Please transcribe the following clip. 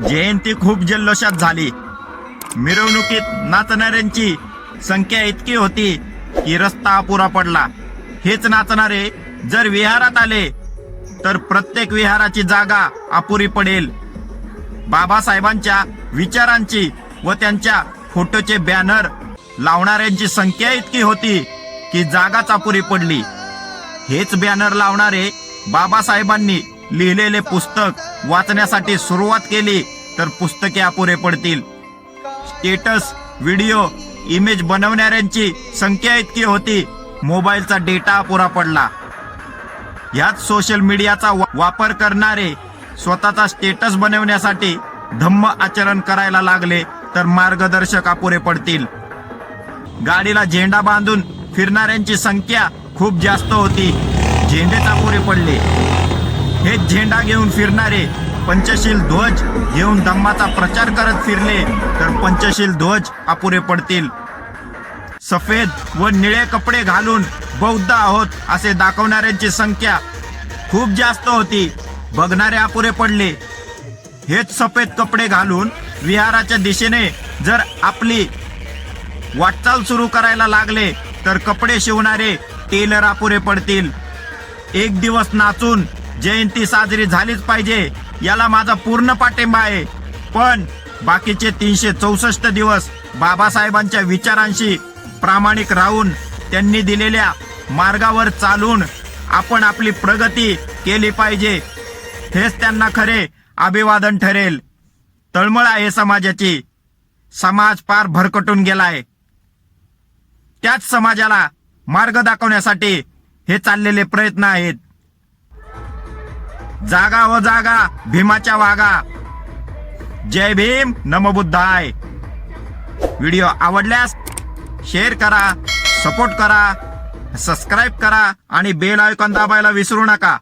जयंती खूप जल्लोषात झाली. मिरवणुकीत नाचणाऱ्यांची संख्या इतकी होती की रस्ता अपुरा पडला. हेच नाचणारे जर विहारात आले तर प्रत्येक विहाराची जागा अपुरी पडेल. बाबासाहेबांच्या विचारांची व त्यांच्या फोटोचे बॅनर लावणाऱ्यांची संख्या इतकी होती की जागाच अपुरी पडली. हेच बॅनर लावणारे बाबासाहेबांनी लिहिलेले पुस्तक वाचण्यासाठी सुरुवात केली तर पुस्तके अपुरे पडतील. स्टेटस व्हिडिओ इमेज बनवणाऱ्यांची संख्या इतकी होती मोबाईलचा डेटा अपुरा पडला. ह्याच सोशल मीडियाचा वापर करणारे स्वतःचा स्टेटस बनवण्यासाठी धम्म आचरण करायला लागले तर मार्गदर्शक अपुरे पडतील. गाडीला झेंडा बांधून फिरणाऱ्यांची संख्या खूप जास्त होती. झेंडेच अपुरे पडले. हे झेंडा घेऊन फिरणारे पंचशील ध्वज घेऊन धम्माचा प्रचार करत फिरले तर पंचशील ध्वज अपुरे पडतील. सफेद व निळे कपडे घालून बौद्ध आहोत असे दाखवणाऱ्यांची संख्या खूप जास्त होती. बघणारे अपुरे पडले. हेच सफेद कपडे घालून विहाराच्या दिशेने जर आपली वाटचाल सुरू करायला लागले तर कपडे शिवणारे टेलर अपुरे पडतील. एक दिवस नाचून जयंती साजरी झालीच पाहिजे. याला माझा पूर्ण पाठिंबा आहे. पण बाकीचे तीनशे चौसष्ट दिवस बाबासाहेबांच्या विचारांशी प्रामाणिक राहून त्यांनी दिलेल्या मार्गावर चालून आपण आपली प्रगती केली पाहिजे. हेच त्यांना खरे अभिवादन ठरेल. तळमळ आहे समाजाची. समाज पार भरकटून गेलाय. त्याच समाजाला मार्ग दाखवण्यासाठी हे चाललेले प्रयत्न आहेत. जागा व जागा भीमाच्या वागा. जय भीम नमबुद्धाय व्हिडिओ आवडल्यास शेअर करा सपोर्ट करा सबस्क्राईब करा आणि बेल आयकॉन दाबायला विसरू नका.